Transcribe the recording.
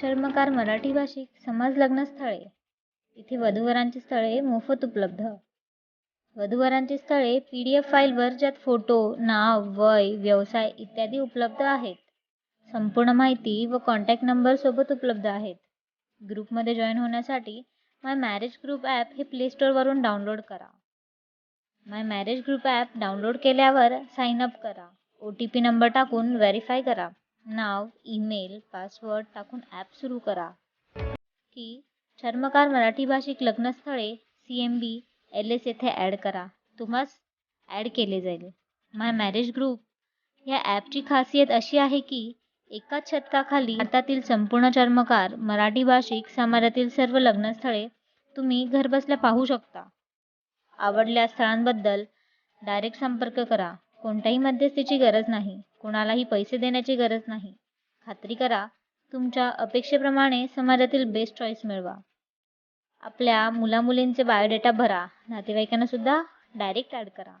चर्मकार मराठी भाषिक समाज लग्न स्थळे इथे वधूवरांची स्थळे मोफत उपलब्ध. वधूवरांची स्थळे पी डी एफ फाईलवर ज्यात फोटो नाव वय व्यवसाय इत्यादी उपलब्ध आहेत. संपूर्ण माहिती व कॉन्टॅक्ट नंबरसोबत उपलब्ध आहेत. ग्रुपमध्ये जॉईन होण्यासाठी माय मॅरेज ग्रुप ॲप हे प्ले स्टोअरवरून डाउनलोड करा. My marriage group app download केल्यावर साइन अप करा. ओ टी पी नंबर टाकून व्हेरीफाय करा. नाव ईमेल पासवर्ड टाकून ॲप सुरू करा. की चर्मकार मराठी भाषिक लग्नस्थळे C M B L S येथे ॲड करा. तुम्हास ॲड केले जाईल. माय मॅरेज ग्रुप या ॲपची खासियत अशी आहे की एकाच छताखाली भारतातील संपूर्ण चर्मकार मराठी भाषिक समाजातील सर्व लग्नस्थळे तुम्ही घरबसल्या पाहू शकता. आवडल्या स्थळांबद्दल डायरेक्ट संपर्क करा. कोणत्याही मध्यस्थीची गरज नाही. कोणालाही पैसे देण्याची गरज नाही. खात्री करा तुमच्या अपेक्षेप्रमाणे समाजातील बेस्ट चॉईस मिळवा. आपल्या मुलामुलींचे बायोडेटा भरा. नातेवाईकांना सुद्धा डायरेक्ट ॲड करा.